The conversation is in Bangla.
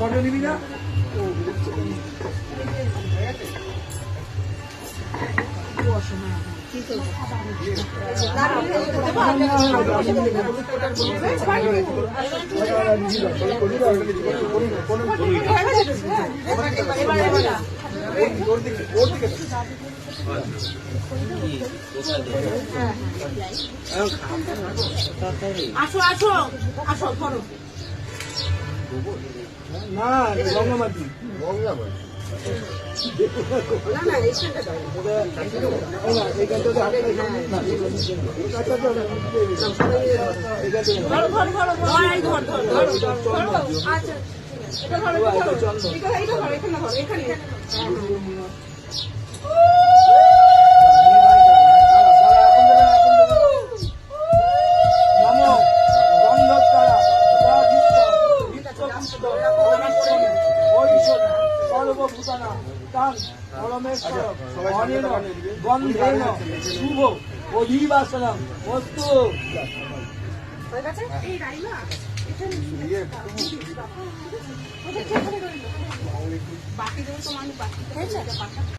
ফটো নিবি না? আসো আসো আসো ধরো। না গঙ্গামাটি ধরো আচ্ছা এটা ধরো এখানে ধরো এটা এটা ধরো এখানে ধরো এখানে গন্ধেন শুভ অধিবাসনম বস্তু বাকি দেবো তোমার বাকি